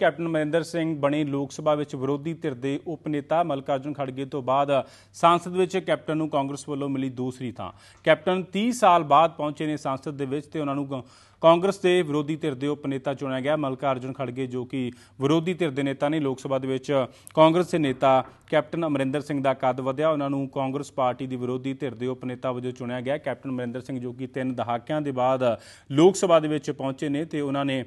Captain Amarinder Singh ਬਣੇ ਲੋਕ ਸਭਾ ਵਿੱਚ ਵਿਰੋਧੀ ਧਿਰ ਦੇ ਉਪ ਨੇਤਾ ਮਲਕਾਰਜੁਨ ਖੜਗੇ ਤੋਂ ਬਾਅਦ ਸੰਸਦ ਵਿੱਚ ਕੈਪਟਨ ਨੂੰ ਕਾਂਗਰਸ ਵੱਲੋਂ ਮਿਲੀ ਦੂਸਰੀ ਥਾਂ। ਕੈਪਟਨ 30 ਸਾਲ ਬਾਅਦ ਪਹੁੰਚੇ ਨੇ ਸੰਸਦ ਦੇ ਵਿੱਚ ਤੇ ਉਹਨਾਂ ਨੂੰ ਕ- ਕਾਂਗਰਸ ਦੇ ਵਿਰੋਧੀ ਧਿਰ ਦੇ ਉਪ ਨੇਤਾ ਚੁਣਿਆ ਗਿਆ। ਮਲਕਾਰਜੁਨ ਖੜਗੇ ਜੋ ਕਿ ਵਿਰੋਧੀ ਧਿਰ ਦੇ ਨੇਤਾ ਨੇ ਲੋਕ ਸਭਾ ਦੇ ਵਿੱਚ ਕਾਂਗਰਸ ਦੇ ਨੇਤਾ ਕੈਪਟਨ ਅਮਰਿੰਦਰ ਸਿੰਘ ਦਾ ਕੱਦ ਵਧਿਆ, ਉਹਨਾਂ ਨੂੰ ਕਾਂਗਰਸ ਪਾਰਟੀ ਦੀ ਵਿਰੋਧੀ ਧਿਰ ਦੇ ਉਪ ਨੇਤਾ ਵਜੋਂ ਚੁਣਿਆ ਗਿਆ। ਕੈਪਟਨ ਅਮਰਿੰਦਰ ਸਿੰਘ ਜੋ ਕਿ ਤਿੰਨ ਦਹਾਕਿਆਂ ਦੇ ਬਾਅਦ ਲੋਕ ਸਭਾ ਦੇ ਵਿੱਚ ਪਹੁੰਚੇ ਨੇ ਤੇ ਉਹਨਾਂ ਨੇ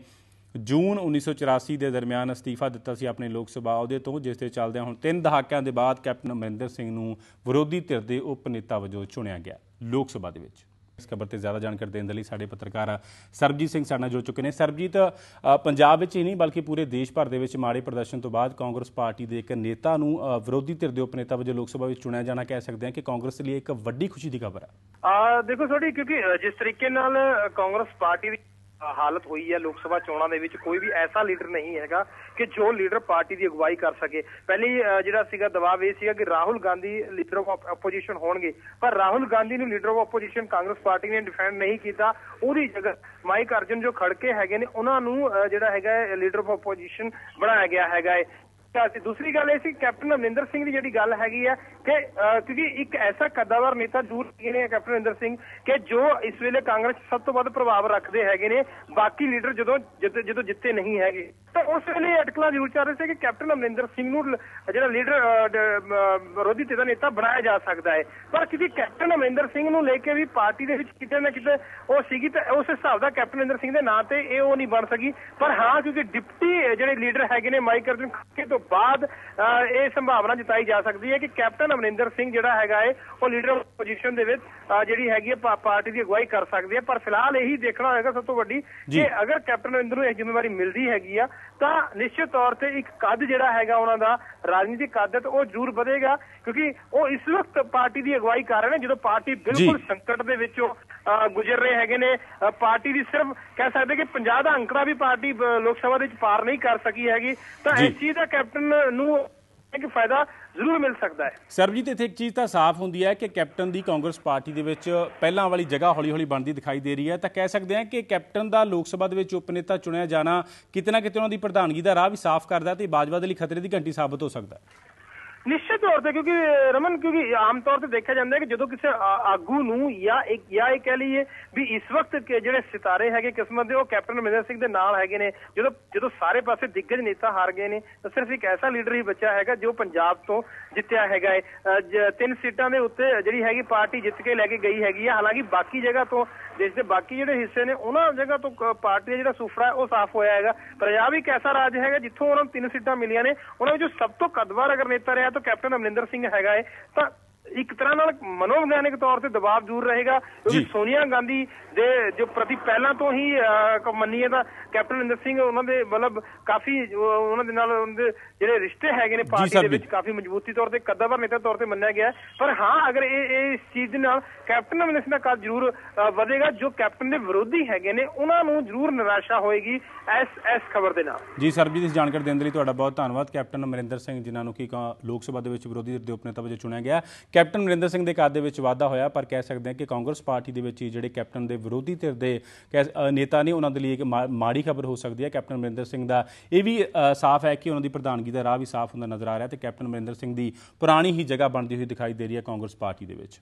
ਜੂਨ 1984 ਦੇ ਦਰਮਿਆਨ ਅਸਤੀਫਾ ਦਿੱਤਾ ਸੀ ਆਪਣੇ ਲੋਕ ਸਭਾ ਅਹੁਦੇ ਤੋਂ, ਜਿਸ ਦੇ ਚੱਲਦਿਆਂ ਹੁਣ ਤਿੰਨ ਦਹਾਕਿਆਂ ਦੇ ਬਾਅਦ ਕੈਪਟਨ ਅਮਰਿੰਦਰ ਸਿੰਘ ਨੂੰ ਵਿਰੋਧੀ ਧਿਰ ਦੇ ਉਪ ਨੇਤਾ ਵਜੋਂ ਚੁਣਿਆ ਗਿਆ ਲੋਕ ਸਭਾ ਦੇ ਵਿੱਚ। ਇਸ ਖਬਰ ਤੇ ਜ਼ਿਆਦਾ ਜਾਣਕਾਰੀ ਦੇਣ ਦੇ ਲਈ ਸਾਡੇ ਪੱਤਰਕਾਰ ਸਰਬਜੀਤ ਸਿੰਘ ਸਾਡੇ ਨਾਲ ਜੁੜ ਚੁੱਕੇ ਨੇ। ਸਰਬਜੀਤ ਪੰਜਾਬ ਵਿੱਚ ਹੀ ਨਹੀਂ, ਬਲਕਿ ਪੂਰੇ ਦੇਸ਼ ਭਰ ਦੇ ਵਿੱਚ ਮਾੜੇ ਪ੍ਰਦਰਸ਼ਨ ਤੋਂ ਬਾਅਦ ਕਾਂਗਰਸ ਪਾਰਟੀ ਦੇ ਇੱਕ ਨੇਤਾ ਨੂੰ ਵਿਰੋਧੀ ਧਿਰ ਦੇ ਉਪਨੇਤਾ ਵਜੋਂ ਲੋਕ ਸਭਾ ਵਿੱਚ ਚੁਣਿਆ ਜਾਣਾ ਕਹਿ ਸਕਦੇ ਹਾਂ ਕਿ ਕਾਂਗਰਸ ਲਈ ਇੱਕ ਵੱਡੀ ਖੁਸ਼ੀ ਦੀ ਖਬਰ ਹੈ ਆ ਦੇਖੋ ਤੁਹਾਡੀ ਕਿਉਂਕਿ ਜਿਸ ਤਰੀਕੇ ਨਾਲ ਕਾਂਗਰਸ ਪਾਰਟੀ ਦੀ ਹਾਲਤ ਹੋਈ ਹੈ ਲੋਕ ਸਭਾ ਚੋਣਾਂ ਦੇ ਵਿੱਚ ਕੋਈ ਵੀ ਐਸਾ ਲੀਡਰ ਨਹੀਂ ਹੈਗਾ ਕਿ ਜੋ ਲੀਡਰ ਪਾਰਟੀ ਦੀ ਅਗਵਾਈ ਕਰ ਸਕੇ। ਪਹਿਲੀ ਜਿਹੜਾ ਸੀਗਾ ਦਬਾਅ ਇਹ ਸੀਗਾ ਕਿ Rahul Gandhi leader of opposition ਹੋਣਗੇ। ਪਰ ਰਾਹੁਲ ਗਾਂਧੀ ਨੂੰ leader of opposition Congress party ਨੇ ਡਿਫੈਂਡ ਨਹੀਂ ਕੀਤਾ। ਉਹਦੀ ਜਗ੍ਹਾ ਮਾਈਕ ਅਰਜਨ ਜੋ ਖੜਕੇ ਹੈਗੇ ਨੇ ਉਹਨਾਂ ਨੂੰ ਅ, ਜਿਹੜਾ ਹੈਗਾ ਲੀਡਰ ਆਫ ਆਪੋਜੀਸ਼ਨ ਬਣਾਇਆ ਗਿਆ ਹੈਗਾ ਹੈ। ਤਾਂ ਤੇ ਦੂਸਰੀ ਗੱਲ ਇਹ ਸੀ, ਕੈਪਟਨ ਅਮਰਿੰਦਰ ਸਿੰਘ ਦੀ ਜਿਹੜੀ ਗੱਲ ਹੈਗੀ ਹੈ ਕਿ ਕਿਉਂਕਿ ਇੱਕ ਐਸਾ ਕੱਦਾਵਰ ਨੇਤਾ ਜ਼ਰੂਰ ਨੇ ਕੈਪਟਨ ਅਮਰਿੰਦਰ ਸਿੰਘ ਕਿ ਜੋ ਇਸ ਵੇਲੇ ਕਾਂਗਰਸ ਸਭ ਤੋਂ ਵੱਧ ਪ੍ਰਭਾਵ ਰੱਖਦੇ ਹੈਗੇ ਨੇ, ਬਾਕੀ ਲੀਡਰ ਜਦੋਂ ਜਦੋਂ ਜਦੋਂ ਜਿੱਤੇ ਨਹੀਂ ਹੈਗੇ। ਤਾਂ ਉਸ ਵੇਲੇ ਅਟਕਲਾਂ ਜ਼ਰੂਰ ਚੱਲ ਰਹੇ ਸੀ ਕਿ ਕੈਪਟਨ ਅਮਰਿੰਦਰ ਸਿੰਘ ਨੂੰ ਜਿਹੜਾ ਲੀਡਰ ਵਿਰੋਧੀ ਧਿਰ ਦਾ ਨੇਤਾ ਬਣਾਇਆ ਜਾ ਸਕਦਾ ਹੈ। ਪਰ ਕਿਉਂਕਿ ਕੈਪਟਨ ਅਮਰਿੰਦਰ ਸਿੰਘ ਨੂੰ ਲੈ ਕੇ ਵੀ ਪਾਰਟੀ ਦੇ ਵਿੱਚ ਕਿਤੇ ਨਾ ਕਿਤੇ ਉਹ ਸੀਗੀ ਤਾਂ ਉਸ ਹਿਸਾਬ ਦਾ ਕੈਪਟਨ ਅਮਰਿੰਦਰ ਸਿੰਘ ਦੇ ਨਾਂ ਤੇ ਇਹ ਉਹ ਨਹੀਂ ਬਣ ਸਕੀ। ਪਰ ਹਾਂ ਕਿਉਂਕਿ ਡਿਪਟੀ ਜਿਹੜੇ ਲੀਡਰ ਹੈਗੇ ਨੇ ਮਾਈਕ ਅਰਜੁਨ ਖੜਕੇ ਤੋਂ ਬਾਅਦ ਇਹ ਸੰਭਾਵਨਾ ਜਤਾਈ ਜਾ ਸਕਦੀ ਹੈ ਕਿ ਕੈਪਟਨ ਅਮਰਿੰਦਰ ਸਿੰਘ ਜਿਹੜਾ ਹੈਗਾ ਹੈ ਉਹ ਲੀਡਰ ਪੋਜੀਸ਼ਨ ਦੇ ਵਿੱਚ ਜਿਹੜੀ ਹੈਗੀ ਹੈ ਪਾਰਟੀ ਦੀ ਅਗਵਾਈ ਕਰ ਸਕਦੀ ਹੈ। ਪਰ ਫਿਲਹਾਲ ਇਹੀ ਦੇਖਣਾ ਹੋਏਗਾ ਸਭ ਤੋਂ ਵੱਡੀ। ਕਿ ਅਗਰ ਕੈਪਟਨ ਅਮਰਿੰਦਰ ਨੂੰ ਇਹ ਜ਼ਿੰਮੇਵਾਰੀ ਮਿਲਦੀ ਹੈਗੀ ਆ ਤਾਂ ਨਿਸ਼ਚਿਤ ਤੌਰ ਤੇ ਇੱਕ ਕੱਦ ਜਿਹੜਾ ਹੈਗਾ ਉਹਨਾਂ ਦਾ ਰਾਜਨੀਤਿਕ ਕੱਦ ਹੈ ਤਾਂ ਉਹ ਜ਼ਰੂਰ ਵਧੇਗਾ ਕਿਉਂਕਿ ਉਹ ਇਸ ਵਕਤ ਪਾਰਟੀ ਦੀ ਅਗਵਾਈ ਕਰ ਰਹੇ ਨੇ ਜਦੋਂ ਪਾਰਟੀ ਬਿਲਕੁਲ। ਸੰਕਟ ਦੇ ਵਿੱਚੋਂ ਗੁਜ਼ਰ ਰਹੇ ਹੈਗੇ ਨੇ ਪਾਰਟੀ ਦੀ ਸਿਰਫ ਕਹਿ ਸਕਦੇ ਕਿ 50 ਦਾ ਅੰਕੜਾ ਵੀ ਪਾਰਟੀ ਲੋਕ ਸਭਾ ਦੇ ਵਿੱਚ ਪਾਰ ਨਹੀਂ ਕਰ ਸਕੀ ਹੈਗੀ ਤਾਂ। ਇਸ ਚੀਜ਼ ਦਾ ਕੈਪਟਨ ਨੂੰ ਇੱਕ ਫਾਇਦਾ ਜ਼ਰੂਰ ਮਿਲ ਸਕਦਾ ਹੈ। ਸਰਬਜੀਤ, ਇੱਥੇ ਇੱਕ ਚੀਜ਼ ਤਾਂ ਸਾਫ਼ ਹੁੰਦੀ ਹੈ ਕਿ ਕੈਪਟਨ ਦੀ ਕਾਂਗਰਸ ਪਾਰਟੀ ਦੇ ਵਿੱਚ ਪਹਿਲਾਂ ਵਾਲੀ ਜਗ੍ਹਾ ਹੌਲੀ-ਹੌਲੀ ਬਣਦੀ ਦਿਖਾਈ ਦੇ ਰਹੀ ਹੈ। ਤਾਂ ਕਹਿ ਸਕਦੇ ਹਾਂ ਕਿ ਕੈਪਟਨ ਦਾ ਲੋਕ ਸਭਾ ਦੇ ਵਿੱਚ ਉਪ ਨੇਤਾ ਚੁਣਿਆ ਜਾਣਾ ਕਿਤੇ ਨਾ ਕਿਤੇ ਉਹਨਾਂ ਦੀ ਪ੍ਰਧਾਨਗੀ ਦਾ ਰਾਹ ਵੀ ਸਾਫ਼ ਕਰਦਾ ਤੇ ਬਾਜਵਾ ਦੇ ਲਈ ਖਤਰੇ ਦੀ ਘੰਟੀ ਸਾਬਤ ਹੋ ਸਕਦਾ। ਹੈ ਨਿਸ਼ਚਿਤ ਤੌਰ ਤੇ ਕਿਉਂਕਿ, ਰਮਨ, ਕਿਉਂਕਿ ਆਮ ਤੌਰ ਤੇ ਦੇਖਿਆ ਜਾਂਦਾ ਹੈ ਕਿ ਜਦੋਂ ਕਿਸੇ ਆਗੂ ਨੂੰ ਜਾਂ ਇੱਕ, ਜਾਂ ਇਹ ਕਹਿ ਲਈਏ ਵੀ ਇਸ ਵਕਤ ਜਿਹੜੇ ਸਿਤਾਰੇ ਹੈਗੇ ਕਿਸਮਤ ਦੇ, ਉਹ ਕੈਪਟਨ ਅਮਰਿੰਦਰ ਸਿੰਘ ਦੇ ਨਾਲ ਹੈਗੇ ਨੇ। ਜਦੋਂ ਜਦੋਂ ਸਾਰੇ ਪਾਸੇ ਦਿੱਗਜ ਨੇਤਾ ਹਾਰ ਗਏ ਨੇ, ਤਾਂ ਸਿਰਫ ਇੱਕ ਐਸਾ ਲੀਡਰ ਹੀ ਬਚਿਆ ਹੈਗਾ ਜੋ ਪੰਜਾਬ ਤੋਂ ਜਿੱਤਿਆ ਹੈਗਾ ਹੈ। ਤਿੰਨ ਸੀਟਾਂ ਦੇ ਉੱਤੇ ਜਿਹੜੀ ਹੈਗੀ ਪਾਰਟੀ ਜਿੱਤ ਕੇ ਲੈ ਕੇ ਗਈ ਹੈਗੀ ਹੈ। ਹਾਲਾਂਕਿ ਬਾਕੀ ਜਗ੍ਹਾ ਤੋਂ, ਦੇਸ਼ ਦੇ ਬਾਕੀ ਜਿਹੜੇ ਹਿੱਸੇ ਨੇ, ਉਹਨਾਂ ਜਗ੍ਹਾ ਤੋਂ ਪਾਰਟੀ ਦਾ ਜਿਹੜਾ ਸੁਫਰਾ ਉਹ ਸਾਫ਼ ਹੋਇਆ ਹੈਗਾ। ਪੰਜਾਬ ਇੱਕ ਐਸਾ ਰਾਜ ਹੈਗਾ ਜਿੱਥੋਂ ਉਹਨਾਂ ਨੂੰ ਤਿੰਨ ਸੀਟਾਂ ਮਿਲੀਆਂ ਨੇ। ਉਹਨਾਂ ਵਿੱਚੋਂ ਸਭ ਤੋਂ ਕਦਵਾਰ ਅਗਰ ਨੇਤਾ ਰਿਹਾ ਤਾਂ ਕੈਪਟਨ ਅਮਰਿੰਦਰ ਸਿੰਘ ਹੈਗਾ ਹੈ ਤਾਂ ਇੱਕ ਤਰ੍ਹਾਂ ਨਾਲ ਮਨੋਵਿਗਿਆਨਿਕ ਤੌਰ ਤੇ ਦਬਾਅ ਜ਼ਰੂਰ ਰਹੇਗਾ ਕਿਉਂਕਿ। ਸੋਨੀਆ ਗਾਂਧੀ ਦੇ ਜੋ ਪ੍ਰਤੀ ਪਹਿਲਾਂ ਤੋਂ ਹੀ ਮੰਨੀਏ ਤਾਂ ਕੈਪਟਨ ਅਮਰਿੰਦਰ ਸਿੰਘ ਉਹਨਾਂ ਦੇ ਮਤਲਬ ਕਾਫੀ ਉਹ- ਉਹਨਾਂ ਦੇ ਨਾਲ ਉਹਨਾਂ ਦੇ ਜਿਹੜੇ ਰਿਸ਼ਤੇ ਹੈਗੇ ਨੇ ਪਾਰਟੀ ਦੇ। ਵਿੱਚ ਕਾਫੀ ਮਜ਼ਬੂਤੀ ਤੌਰ ਤੇ ਕਦਾਵਰ ਨੇਤਾ ਤੌਰ ਤੇ ਮੰਨਿਆ ਗਿਆ। ਪਰ ਹਾਂ ਅਗਰ ਇਹ ਇਹ ਇਸ ਚੀਜ਼ ਦੇ ਨਾਲ ਕੈਪਟਨ ਅਮਰਿੰਦਰ ਸਿੰਘ ਦਾ ਕੱਦ ਜ਼ਰੂਰ ਵਧੇਗਾ ਜੋ ਕੈਪਟਨ ਦੇ ਵਿਰੋਧੀ ਹੈਗੇ ਨੇ ਉਹਨਾਂ ਨੂੰ ਜ਼ਰੂਰ ਨਿਰਾਸ਼ਾ ਹੋਏਗੀ ਇਸ ਇਸ ਖਬਰ ਦੇ ਨਾਲ ਜੀ ਸਰਬਜੀਤ ਇਸ ਜਾਣਕਾਰੀ ਦੇਣ ਦੇ ਲਈ ਤੁਹਾਡਾ ਬਹੁਤ ਧੰਨਵਾਦ ਕੈਪਟਨ ਅਮਰਿੰਦਰ ਸਿੰਘ ਜਿਨ੍ਹਾਂ ਨੂੰ ਕਿ ਕਾ- ਲੋਕ ਸਭਾ ਦੇ ਵਿੱਚ ਵਿਰੋਧੀ ਧਿਰ ਦੇ ਉਪ ਨੇਤਾ ਵਜੋਂ ਚੁਣਿਆ ਗਿਆ ਕੈਪਟਨ ਅਮਰਿੰਦਰ ਸਿੰਘ ਦੇ ਕੱਦ ਦੇ ਵਿੱਚ ਵਾਧਾ ਹੋਇਆ, ਪਰ ਕਹਿ ਸਕਦੇ ਹਾਂ ਕਿ ਕਾਂਗਰਸ ਪਾਰਟੀ ਦੇ ਵਿੱਚ ਹੀ ਜਿਹੜੇ ਕੈਪਟਨ ਦੇ ਵਿਰੋਧੀ ਧਿਰ ਦੇ ਕਹਿ- ਨੇਤਾ ਨੇ ਉਹਨਾਂ ਦੇ ਲਈ ਇੱਕ ਮਾ- ਮਾੜੀ ਖਬਰ ਹੋ ਸਕਦੀ ਹੈ। ਕੈਪਟਨ ਅਮਰਿੰਦਰ ਸਿੰਘ ਦਾ ਇਹ ਵੀ ਸਾਫ਼ ਹੈ ਕਿ ਉਹਨਾਂ ਦੀ ਪ੍ਰਧਾਨਗੀ ਦਾ ਰਾਹ ਵੀ ਸਾਫ਼ ਹੁੰਦਾ ਨਜ਼ਰ ਆ ਰਿਹਾ ਤੇ ਕੈਪਟਨ ਅਮਰਿੰਦਰ ਸਿੰਘ ਦੀ ਪੁਰਾਣੀ ਹੀ ਜਗ੍ਹਾ ਬਣਦੀ ਹੋਈ ਦਿਖਾਈ ਦੇ ਰਹੀ ਹੈ ਕਾਂਗਰਸ ਪਾਰਟੀ ਦੇ ਵਿੱਚ।